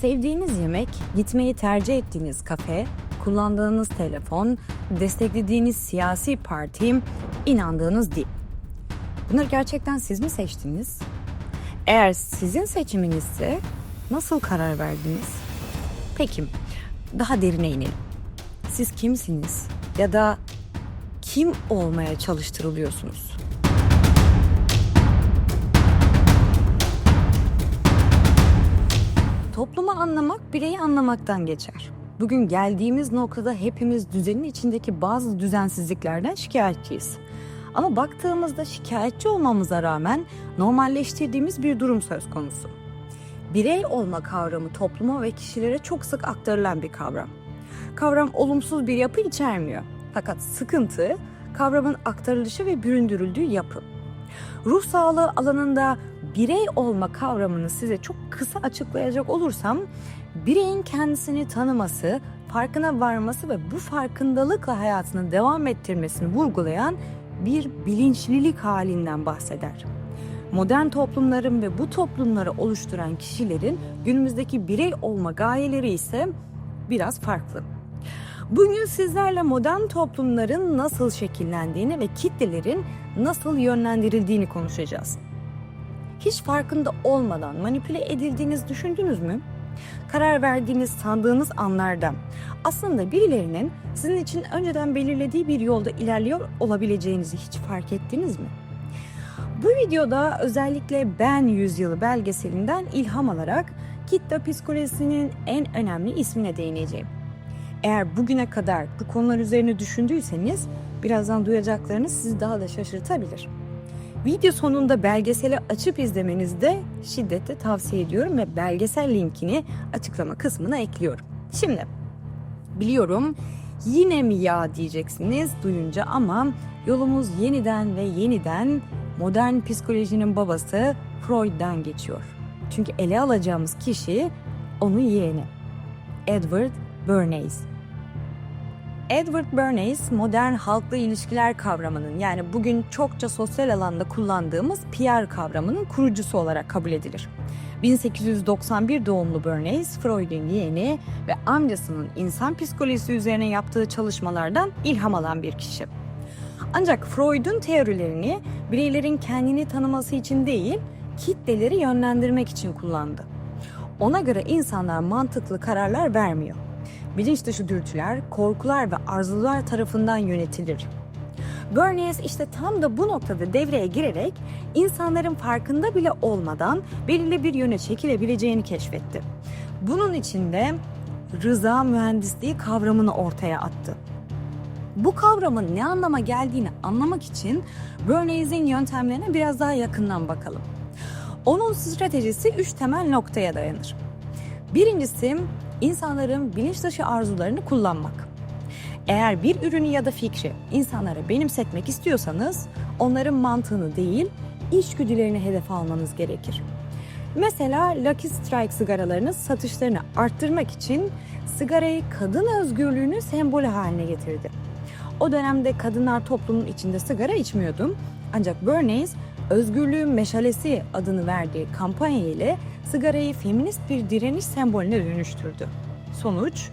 Sevdiğiniz yemek, gitmeyi tercih ettiğiniz kafe, kullandığınız telefon, desteklediğiniz siyasi parti, inandığınız din. Bunları gerçekten siz mi seçtiniz? Eğer sizin seçiminizse nasıl karar verdiniz? Peki, daha derine inelim. Siz kimsiniz? Ya da kim olmaya çalıştırılıyorsunuz? Toplumu anlamak bireyi anlamaktan geçer. Bugün geldiğimiz noktada hepimiz düzenin içindeki bazı düzensizliklerden şikayetçiyiz. Ama baktığımızda şikayetçi olmamıza rağmen normalleştirdiğimiz bir durum söz konusu. Birey olma kavramı topluma ve kişilere çok sık aktarılan bir kavram. Kavram olumsuz bir yapı içermiyor. Fakat sıkıntı kavramın aktarılışı ve büründürüldüğü yapı. Ruh sağlığı alanında birey olma kavramını size çok kısa açıklayacak olursam, bireyin kendisini tanıması, farkına varması ve bu farkındalıkla hayatını devam ettirmesini vurgulayan bir bilinçlilik halinden bahseder. Modern toplumların ve bu toplumları oluşturan kişilerin günümüzdeki birey olma gayeleri ise biraz farklı. Bugün sizlerle modern toplumların nasıl şekillendiğini ve kitlelerin nasıl yönlendirildiğini konuşacağız. Hiç farkında olmadan manipüle edildiğiniz düşündünüz mü? Karar verdiğiniz sandığınız anlarda aslında birilerinin sizin için önceden belirlediği bir yolda ilerliyor olabileceğinizi hiç fark ettiniz mi? Bu videoda özellikle Ben Yüzyılı belgeselinden ilham alarak kitle psikolojisinin en önemli ismine değineceğim. Eğer bugüne kadar bu konular üzerine düşündüyseniz birazdan duyacaklarınız sizi daha da şaşırtabilir. Video sonunda belgeseli açıp izlemenizi de şiddetle tavsiye ediyorum ve belgesel linkini açıklama kısmına ekliyorum. Şimdi biliyorum yine mi ya diyeceksiniz duyunca ama yolumuz yeniden ve yeniden modern psikolojinin babası Freud'dan geçiyor. Çünkü ele alacağımız kişi onun yeğeni. Edward Bernays. Edward Bernays modern halkla ilişkiler kavramının yani bugün çokça sosyal alanda kullandığımız PR kavramının kurucusu olarak kabul edilir. 1891 doğumlu Bernays, Freud'un yeğeni ve amcasının insan psikolojisi üzerine yaptığı çalışmalardan ilham alan bir kişi. Ancak Freud'un teorilerini bireylerin kendini tanıması için değil, kitleleri yönlendirmek için kullandı. Ona göre insanlar mantıklı kararlar vermiyor bilinç dışı dürtüler, korkular ve arzular tarafından yönetilir. Bernays işte tam da bu noktada devreye girerek insanların farkında bile olmadan belirli bir yöne çekilebileceğini keşfetti. Bunun içinde rıza mühendisliği kavramını ortaya attı. Bu kavramın ne anlama geldiğini anlamak için Bernays'in yöntemlerine biraz daha yakından bakalım. Onun stratejisi üç temel noktaya dayanır. Birincisi insanların bilinç dışı arzularını kullanmak. Eğer bir ürünü ya da fikri insanlara benimsetmek istiyorsanız onların mantığını değil, içgüdülerini hedef almanız gerekir. Mesela Lucky Strike sigaralarının satışlarını arttırmak için sigarayı kadın özgürlüğünün sembolü haline getirdi. O dönemde kadınlar toplumun içinde sigara içmiyordum. Ancak Bernays Özgürlüğün Meşalesi adını verdiği kampanya ile sigarayı feminist bir direniş sembolüne dönüştürdü. Sonuç,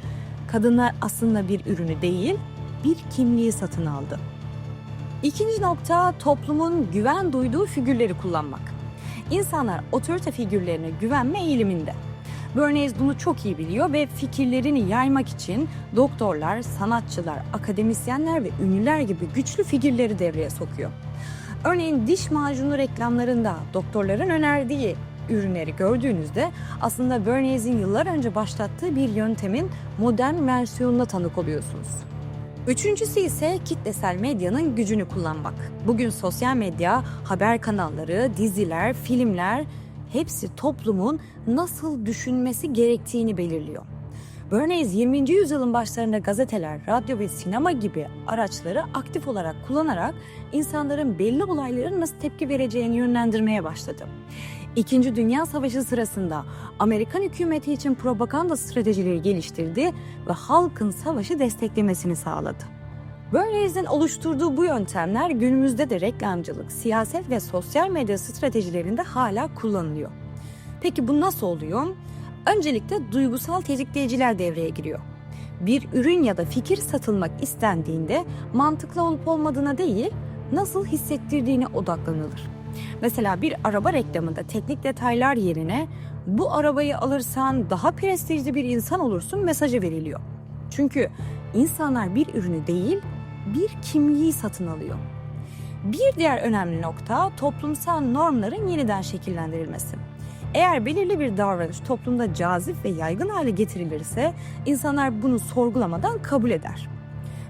kadınlar aslında bir ürünü değil, bir kimliği satın aldı. İkinci nokta toplumun güven duyduğu figürleri kullanmak. İnsanlar otorite figürlerine güvenme eğiliminde. Bernays bunu çok iyi biliyor ve fikirlerini yaymak için doktorlar, sanatçılar, akademisyenler ve ünlüler gibi güçlü figürleri devreye sokuyor. Örneğin diş macunu reklamlarında doktorların önerdiği ürünleri gördüğünüzde aslında Bernays'in yıllar önce başlattığı bir yöntemin modern versiyonuna tanık oluyorsunuz. Üçüncüsü ise kitlesel medyanın gücünü kullanmak. Bugün sosyal medya, haber kanalları, diziler, filmler hepsi toplumun nasıl düşünmesi gerektiğini belirliyor. Bernays 20. yüzyılın başlarında gazeteler, radyo ve sinema gibi araçları aktif olarak kullanarak insanların belli olaylara nasıl tepki vereceğini yönlendirmeye başladı. İkinci Dünya Savaşı sırasında Amerikan hükümeti için propaganda stratejileri geliştirdi ve halkın savaşı desteklemesini sağladı. Bernays'in oluşturduğu bu yöntemler günümüzde de reklamcılık, siyaset ve sosyal medya stratejilerinde hala kullanılıyor. Peki bu nasıl oluyor? Öncelikle duygusal tetikleyiciler devreye giriyor. Bir ürün ya da fikir satılmak istendiğinde mantıklı olup olmadığına değil, nasıl hissettirdiğine odaklanılır. Mesela bir araba reklamında teknik detaylar yerine bu arabayı alırsan daha prestijli bir insan olursun mesajı veriliyor. Çünkü insanlar bir ürünü değil, bir kimliği satın alıyor. Bir diğer önemli nokta toplumsal normların yeniden şekillendirilmesi. Eğer belirli bir davranış toplumda cazip ve yaygın hale getirilirse insanlar bunu sorgulamadan kabul eder.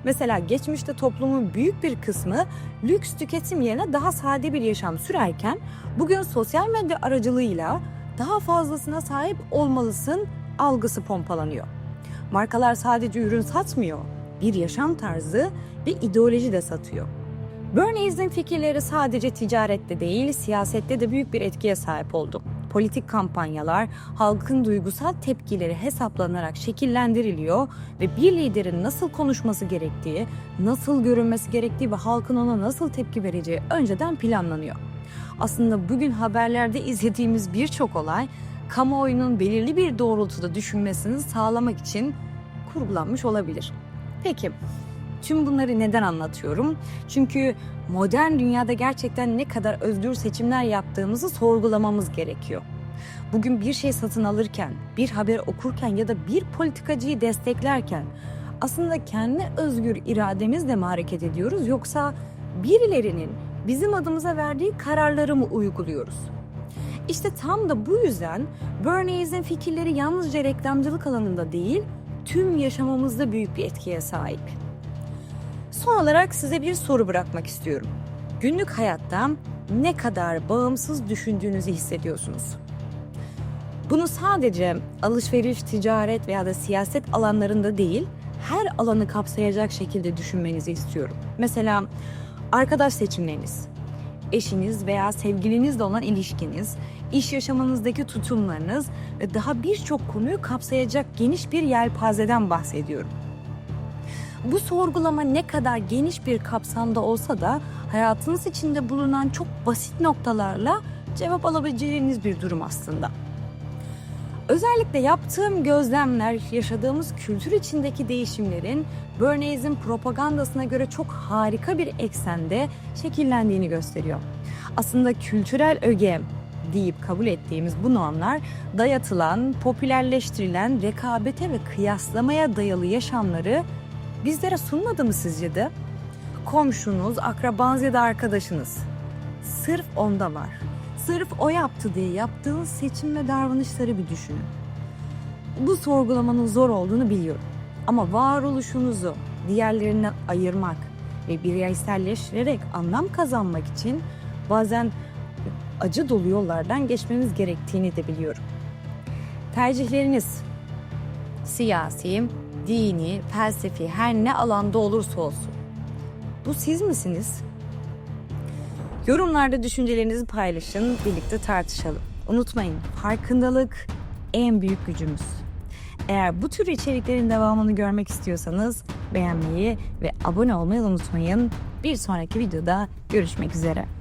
Mesela geçmişte toplumun büyük bir kısmı lüks tüketim yerine daha sade bir yaşam sürerken bugün sosyal medya aracılığıyla daha fazlasına sahip olmalısın algısı pompalanıyor. Markalar sadece ürün satmıyor, bir yaşam tarzı ve ideoloji de satıyor. Bernays'in fikirleri sadece ticarette değil, siyasette de büyük bir etkiye sahip oldu. Politik kampanyalar, halkın duygusal tepkileri hesaplanarak şekillendiriliyor ve bir liderin nasıl konuşması gerektiği, nasıl görünmesi gerektiği ve halkın ona nasıl tepki vereceği önceden planlanıyor. Aslında bugün haberlerde izlediğimiz birçok olay kamuoyunun belirli bir doğrultuda düşünmesini sağlamak için kurgulanmış olabilir. Peki Tüm bunları neden anlatıyorum? Çünkü modern dünyada gerçekten ne kadar özgür seçimler yaptığımızı sorgulamamız gerekiyor. Bugün bir şey satın alırken, bir haber okurken ya da bir politikacıyı desteklerken aslında kendi özgür irademizle mi hareket ediyoruz yoksa birilerinin bizim adımıza verdiği kararları mı uyguluyoruz? İşte tam da bu yüzden Bernays'in fikirleri yalnızca reklamcılık alanında değil, tüm yaşamımızda büyük bir etkiye sahip. Son olarak size bir soru bırakmak istiyorum. Günlük hayatta ne kadar bağımsız düşündüğünüzü hissediyorsunuz? Bunu sadece alışveriş, ticaret veya da siyaset alanlarında değil, her alanı kapsayacak şekilde düşünmenizi istiyorum. Mesela arkadaş seçimleriniz, eşiniz veya sevgilinizle olan ilişkiniz, iş yaşamınızdaki tutumlarınız ve daha birçok konuyu kapsayacak geniş bir yelpazeden bahsediyorum. Bu sorgulama ne kadar geniş bir kapsamda olsa da hayatınız içinde bulunan çok basit noktalarla cevap alabileceğiniz bir durum aslında. Özellikle yaptığım gözlemler, yaşadığımız kültür içindeki değişimlerin Bernays'in propagandasına göre çok harika bir eksende şekillendiğini gösteriyor. Aslında kültürel öge deyip kabul ettiğimiz bu normlar dayatılan, popülerleştirilen rekabete ve kıyaslamaya dayalı yaşamları bizlere sunmadı mı sizce de? Komşunuz, akrabanız ya da arkadaşınız. Sırf onda var. Sırf o yaptı diye yaptığınız seçim ve davranışları bir düşünün. Bu sorgulamanın zor olduğunu biliyorum. Ama varoluşunuzu diğerlerinden ayırmak ve bireyselleştirerek anlam kazanmak için bazen acı dolu yollardan geçmemiz gerektiğini de biliyorum. Tercihleriniz siyasi, dini, felsefi her ne alanda olursa olsun. Bu siz misiniz? Yorumlarda düşüncelerinizi paylaşın, birlikte tartışalım. Unutmayın, farkındalık en büyük gücümüz. Eğer bu tür içeriklerin devamını görmek istiyorsanız beğenmeyi ve abone olmayı unutmayın. Bir sonraki videoda görüşmek üzere.